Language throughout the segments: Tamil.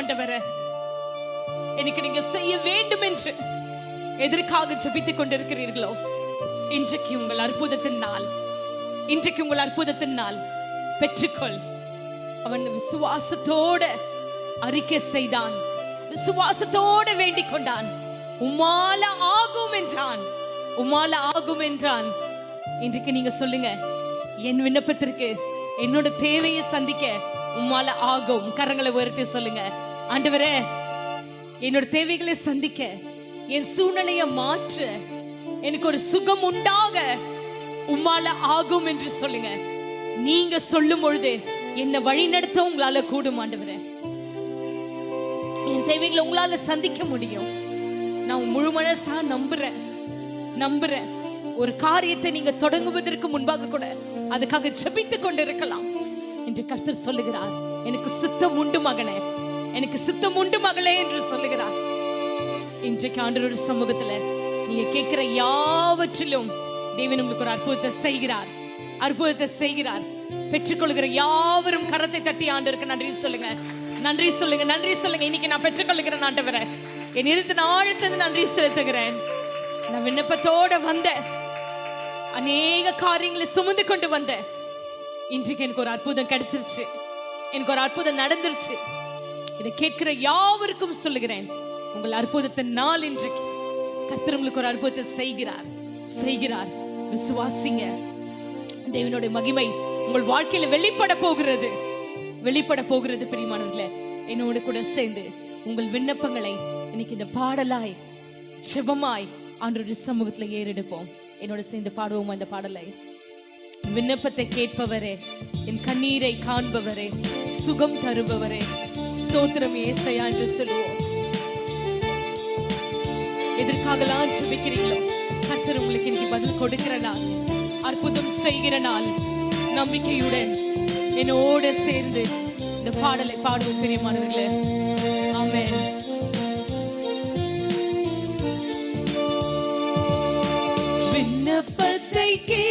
ஆண்டவரே எனக்கு நீங்க செய்ய வேண்டும் என்று எதற்காக ஜபித்துக் கொண்டிருக்கிறீர்களோ இன்றைக்கு உங்கள் அற்புதத்தின் நாள். இன்றைக்கு உங்கள் அற்புதத்தின் நாள். பெற்றுக்கொள். அவன் விசுவாசத்தோட அறிக்கை செய்தான். விசுவாசத்தோட வேண்டிக் கொண்டான். உமால ஆகும் என்றான். உமால ஆகும் என்றான். இன்றைக்கு நீங்க சொல்லுங்க என் விண்ணப்பத்திற்கு என்னோட தேவையை சந்திக்க உம்மால ஆகும். கரங்களை உயர்த்தி சொல்லுங்க. ஆண்டவரே என்னோட தேவைகளை சந்திக்க என் சூழ்நிலையை மாற்ற எனக்கு ஒரு சுகம் உண்டாக உம்மால ஆகும் என்று சொல்லுங்க. நீங்க சொல்லும் பொழுது என்ன வழி நடத்த உங்களால கூடும் ஆண்டவரே. என் தேவைகளை உங்களால சந்திக்க முடியும். நான் முழு மனசா நம்புறேன். நம்புறேன். ஒரு காரியத்தை நீங்க தொடங்குவதற்கு முன்பாக கூட அதுக்காக ஜெபித்துக் கொண்டிருக்கலாம். என்று கர்த்தர் சொல்லுகிறார். எனக்கு சித்தம் உண்டு மகனே. எனக்கு சித்தம் உண்டு மகளே என்று சொல்லுகிறார். இன்றைக்கு ஆண்டவருடைய சமூகத்துல நீங்க கேட்கிற யாவற்றிலும் தேவன் உங்களுக்கு ஒரு அற்புதத்தை செய்கிறார். அற்புதத்தை செய்கிறார். பெற்றுக்கொள்கிற யாவரும் கரத்தை தட்டி ஆண்டவருக்கு நன்றி சொல்லுங்க. நன்றி சொல்லுங்க நன்றி சொல்லுங்க. இன்னைக்கு நான் பெற்றுக்கொள்கிறேன் ஆண்டவரை. என் இருத்தின ஆழத்திலிருந்து நன்றி செலுத்துகிறேன். நான் விண்ணப்பத்தோட வந்தேன். அநேக காரியங்களை சுமந்து கொண்டு வந்தேன். இன்றைக்கு எனக்கு ஒரு அற்புதம் கிடைச்சிருச்சு. எனக்கு ஒரு அற்புதம் நடந்துருச்சு. இதை கேட்கிற யாவருக்கும் சொல்லுகிறேன். உங்கள் அற்புதத்தின் நாள் இன்றைக்கு கர்த்தர் உங்களுக்கு ஒரு அற்புதத்தை செய்கிறார். செய்கிறார். விசுவாசிங்க. தேவனுடைய மகிமை உங்கள் வாழ்க்கையில வெளிப்பட போகிறது. வெளிப்பட போகிறது பிரியமானவர்களே. என்னோடு கூட சேர்ந்து உங்கள் விண்ணப்பங்களை இன்னைக்கு இந்த பாடலாய் செபமாய் ஆண்டோடைய சமூகத்துல ஏறெடுப்போம். என்னோட சேர்ந்து பாடுவோம் அந்த பாடலை? விண்ணப்பத்தை கேட்பவரே என் கண்ணீரை காண்பவரே சுகம் தருபவரே ஸ்தோத்திரம் ஏசையா என்று சொல்லுவோம். எதற்காகலாம் ஜெபிக்கிறீங்களோ கத்தர் உங்களுக்கு இன்னைக்கு பதில் கொடுக்கிற நாள் அற்புதம் செய்கிற நாள் நம்பிக்கையுடன் என்னோட சேர்ந்து இந்த பாடலை பாடுவோம் பிரியமானவர்களே. ஆமேன். விண்ணப்பத்தை கே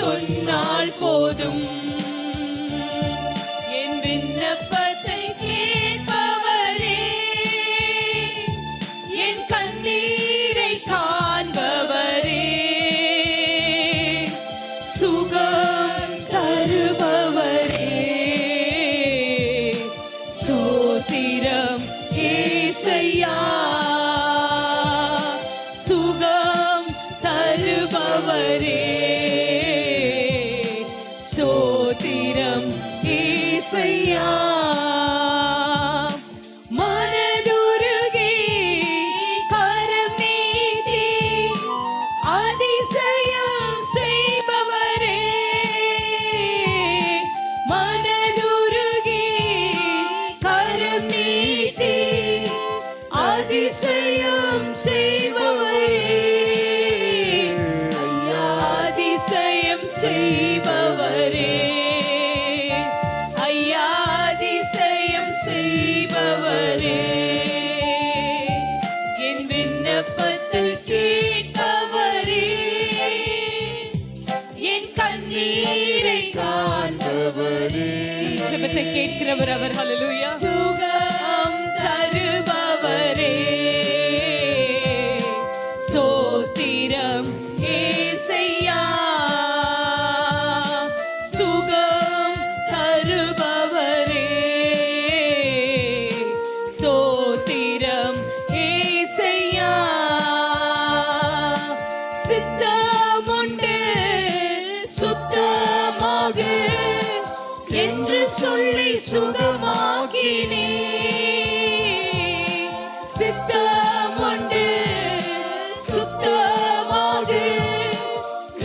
சொன்னால் போதும். என் விண்ணப்பத்தை கேட்பவரே என் கண்ணீரை காண்பவரே. சுகம் தருபவரே. ஸ்தோத்திரம் ஏசையா. சுகம் தருபவரே. ஏசையா கேட்கிறவர் அவர். ஹalleluya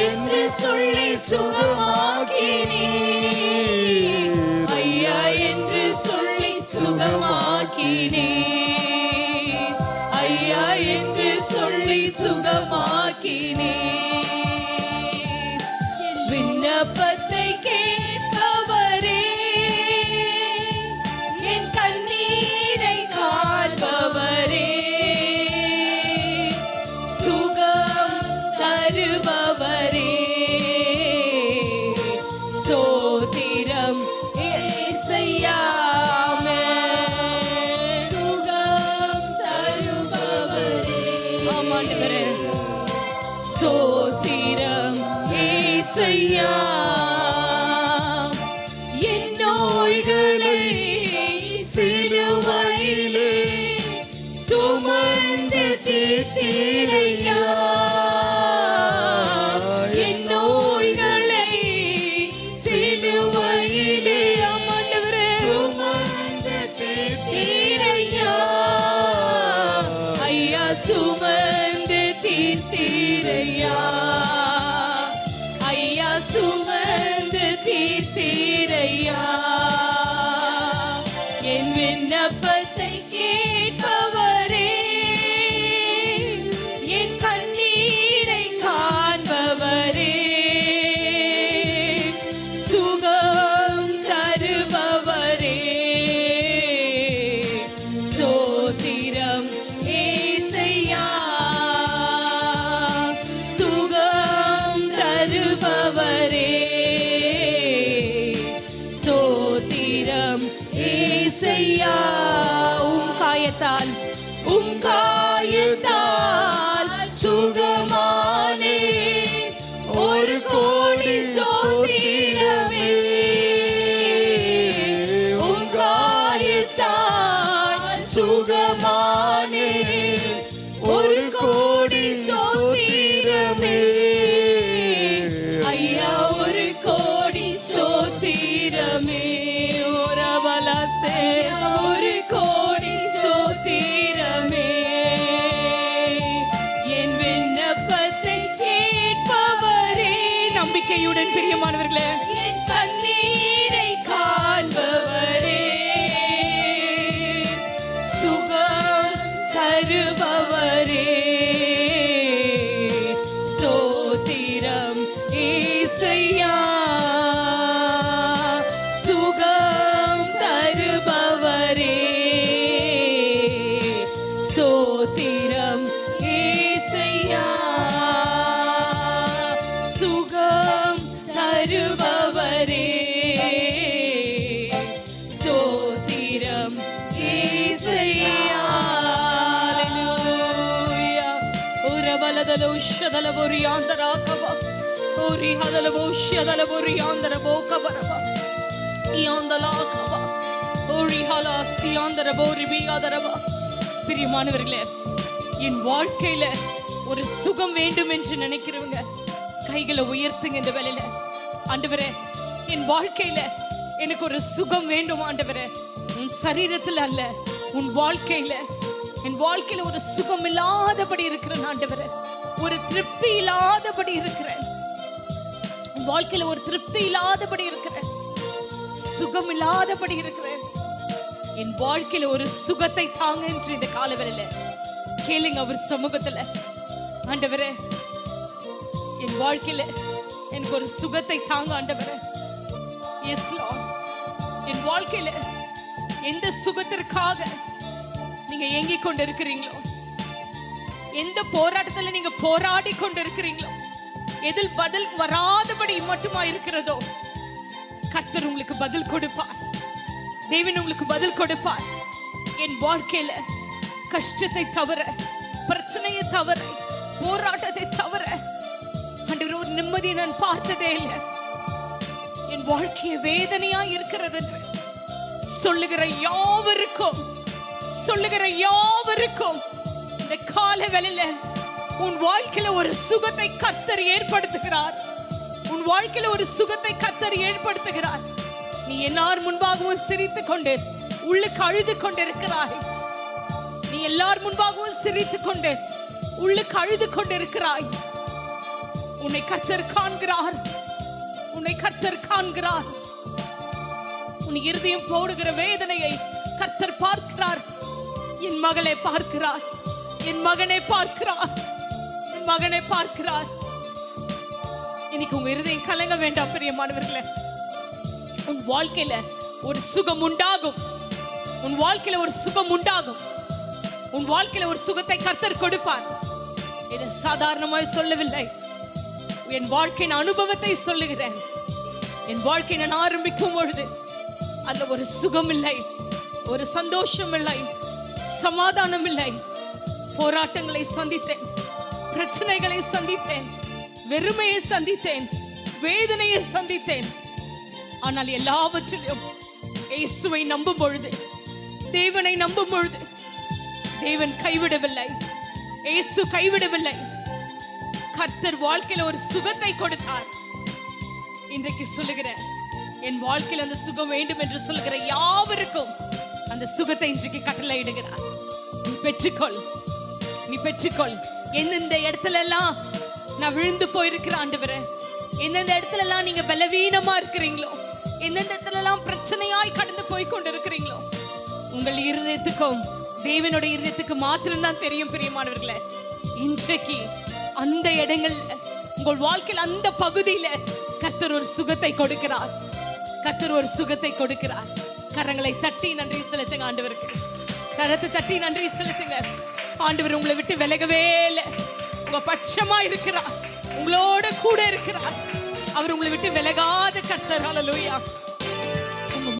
என்று சொல்லி சுகமாக்கினே Senhor. காயத்தால் உன் காயத்தால் தருபவரே உரபலதலோ ஷதலபுரியாந்தராகவ உரி ஹதலபோ ஷதலபுரியாந்தரபோ கபரவ இயாந்தலாகவ உரி ஹலா சியாந்தரபோ ரிபியாதரவ பிரியமானவர்களே என் வாழ்க்கையில ஒரு சுகம் வேண்டும் என்று நினைக்கிறவங்க கைகளை உயர்த்துங்க இந்த வேலையில ஆண்டவரே என் வாழ்க்கையில எனக்கு ஒரு சுகம் வேண்டும் ஆண்டவரே உன் சரீரத்துல அல்ல உன் வாழ்க்கையில என் வாழ்க்கையில ஒரு சுகம் இல்லாதபடி இருக்கிற ஆண்டவரே திருப்தி இல்லாதபடி இருக்கிறேன். என் வாழ்க்கையில ஒரு திருப்தி இல்லாதபடி இருக்கிறேன். சுகம் இல்லாதபடி இருக்கிறேன். என் வாழ்க்கையில ஒரு சுகத்தை தாங்க என்று இந்த காலவெளியில. கேளுங்க அவர் சமூகத்துல. ஆண்டவரே என் வாழ்க்கையில எனக்கு ஒரு சுகத்தை தாங்க ஆண்டவரே. எஸ் என் வாழ்க்கையில எந்த சுகத்திற்காக நீங்க ஏங்கிக் கொண்டு இருக்கிறீங்களோ எந்த போராட்டத்துல நீங்க போராடி கொண்டு இருக்கிறீங்களோ எதில் பதில் வராதபடி மட்டுமா இருக்கிறதோ கர்த்தர் உங்களுக்கு பதில் கொடுப்பார். தேவன் உங்களுக்கு பதில் கொடுப்பார். என் வாழ்க்கையில கஷ்டத்தை தவிர பிரச்சனையை தவிர போராட்டத்தை தவிர அன்று ஒரு நிம்மதியை நான் பார்த்ததே இல்லை. என் வாழ்க்கைய வேதனையா இருக்கிறது என்று சொல்லுகிற யாவருக்கும் சொல்லுகிற யாவருக்கும் இந்த கால வேளையில உன் வாழ்க்கையில ஒரு சுகத்தை கத்தர் ஏற்படுத்துகிறார். உன் வாழ்க்கையில ஒரு சுகத்தை கத்தர் ஏற்படுத்துகிறார். நீ எல்லார் முன்பாகவும் சிரித்து கொண்டு உள்ளுக்கு அழுது கொண்டிருக்கிறாய். நீ எல்லார் முன்பாகவும் சிரித்துக் கொண்டு உள்ளுக்கு அழுது கொண்டிருக்கிறாய். உன்னை கத்தர் காண்கிறார். உன்னை கத்தர் காண்கிறார். உன் இருதயம் போடுகிற வேதனையை கத்தர் பார்க்கிறார். என் மகளை பார்க்கிறார். என் மகனை பார்க்கிறார். என் மகனை பார்க்கிறார். இன்னைக்கு உங்க இருதயம் கலங்க வேண்டாம் பெரிய மாணவர்களே. உன் வாழ்க்கையில ஒரு சுகம் உண்டாகும். உன் வாழ்க்கையில ஒரு சுகம் உண்டாகும். உன் வாழ்க்கையில ஒரு சுகத்தை கர்த்தர் கொடுப்பார். இதை சாதாரணமாய் சொல்லவில்லை. என் வாழ்க்கையின் அனுபவத்தை சொல்லுகிறேன். என் வாழ்க்கை நான் ஆரம்பிக்கும் பொழுது அதுல ஒரு சுகம் இல்லை ஒரு சந்தோஷம் இல்லை சமாதானம் இல்லை போராட்டங்களை சந்தித்தேன் பிரச்சனைகளை சந்தித்தேன் வெறுமையை சந்தித்தேன் வேதனையை சந்தித்தேன். ஆனால் எல்லாவற்றிலும் இயேசுவை நம்பும் பொழுது தேவனை நம்பும் பொழுது தேவன் கைவிடவில்லை இயேசு கைவிடவில்லை. கத்தர் வாழ்க்கையில ஒரு சுகத்தை கொடுத்தார். இன்றைக்கு சொல்லுகிற என் வாழ்க்கையில் அந்த சுகம் வேண்டும் என்று சொல்லுகிற யாவருக்கும் அந்த சுகத்தை இன்றைக்கு கட்டளை இடுகிறார் பெற்றுக்கொள். நீ பெற்றுக்கொள். எந்தெந்த இடத்துல எல்லாம் நான் விழுந்து போயிருக்கிற ஆண்டவரே எந்தெந்த இடத்துல எல்லாம் நீங்க பலவீனமா இருக்கிறீங்களோ எந்தெந்த இடத்துல எல்லாம் பிரச்சனையாய் கடந்து போய் கொண்டு இருக்கிறீங்களோ உங்கள் இருதயத்துக்கும் தேவனுடைய இருதயத்துக்கு மாத்திரம்தான் தெரியும் பிரியமானவர்களே. இன்றைக்கு அந்த இடங்கள்ல உங்கள் வாழ்க்கையில் அந்த பகுதியில கத்தர் ஒரு சுகத்தை கொடுக்கிறார். கத்தர் ஒரு சுகத்தை கொடுக்கிறார். கரங்களை தட்டி நன்றி செலுத்துங்க ஆண்டவருக்கு. கரத்தை தட்டி நன்றி செலுத்துங்க. ஆண்டவர் உங்களை விட்டு விலகவே இல்லை. உங்க பட்சமா இருக்கிறார். உங்களோட கூட இருக்கிறார். அவர் உங்களை விட்டு விலகாத கத்தர் ஹalleluya